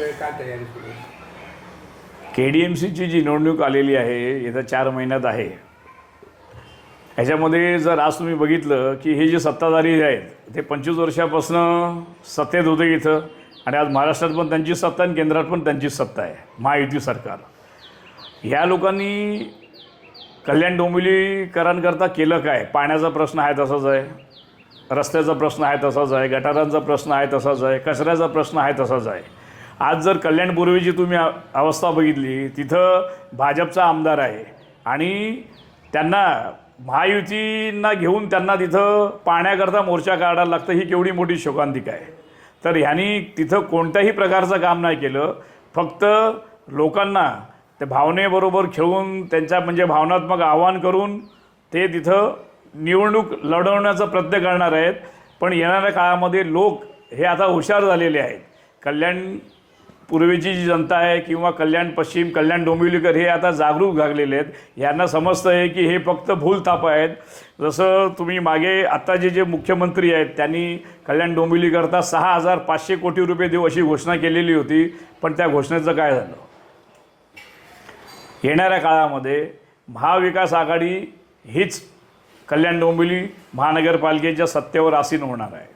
काय काय तयारी सुरू के डी एम सीची जी निवडणूक आलेली आहे येत्या चार महिन्यात आहे. ह्याच्यामध्ये जर आज तुम्ही बघितलं की हे जे सत्ताधारी आहेत ते पंचवीस वर्षापासून सत्तेत होते इथं. आणि आज महाराष्ट्रात पण त्यांची सत्ता आणि केंद्रात पण त्यांचीच सत्ता आहे महायुती सरकार. ह्या लोकांनी कल्याण डोंबिवलीकरांकरता केलं काय? पाण्याचा प्रश्न आहे तसाच आहे रस्त्याचा प्रश्न आहे तसाच आहे गटारांचा प्रश्न आहे तसाच आहे कचऱ्याचा प्रश्न आहे तसाच आहे. आज जर कल्याणपूर्वीची तुम्ही अवस्था बघितली तिथं भाजपचा आमदार आहे. आणि त्यांना महायुतींना घेऊन त्यांना तिथं पाण्याकरता मोर्चा काढायला लागतं ही केवढी मोठी शोकांतिका आहे. तर ह्यांनी तिथं कोणत्याही प्रकारचं काम नाही केलं. फक्त लोकांना त्या भावनेबरोबर खेळून त्यांच्या म्हणजे भावनात्मक आव्हान करून ते तिथं निवडणूक लढवण्याचा प्रयत्न करणार आहेत. पण येणाऱ्या काळामध्ये लोक हे आता हुशार झालेले आहेत. कल्याण पूर्वीची जी जनता आहे किंवा कल्याण पश्चिम कल्याण डोंबिवलीकर हे आता जागरूक झालेले आहेत. यांना समजतं आहे की हे फक्त भूलथाप आहेत. जसं तुम्ही मागे आत्ताचे जे मुख्यमंत्री आहेत त्यांनी कल्याण डोंबिवलीकरता सहा हजार पाचशे कोटी रुपये देऊ अशी घोषणा केलेली होती. पण त्या घोषणेचं काय झालं? येणाऱ्या काळामध्ये महाविकास आघाडी हीच कल्याण डोंबिवली महानगरपालिकेच्या सत्तेवर आसीन होणार आहे.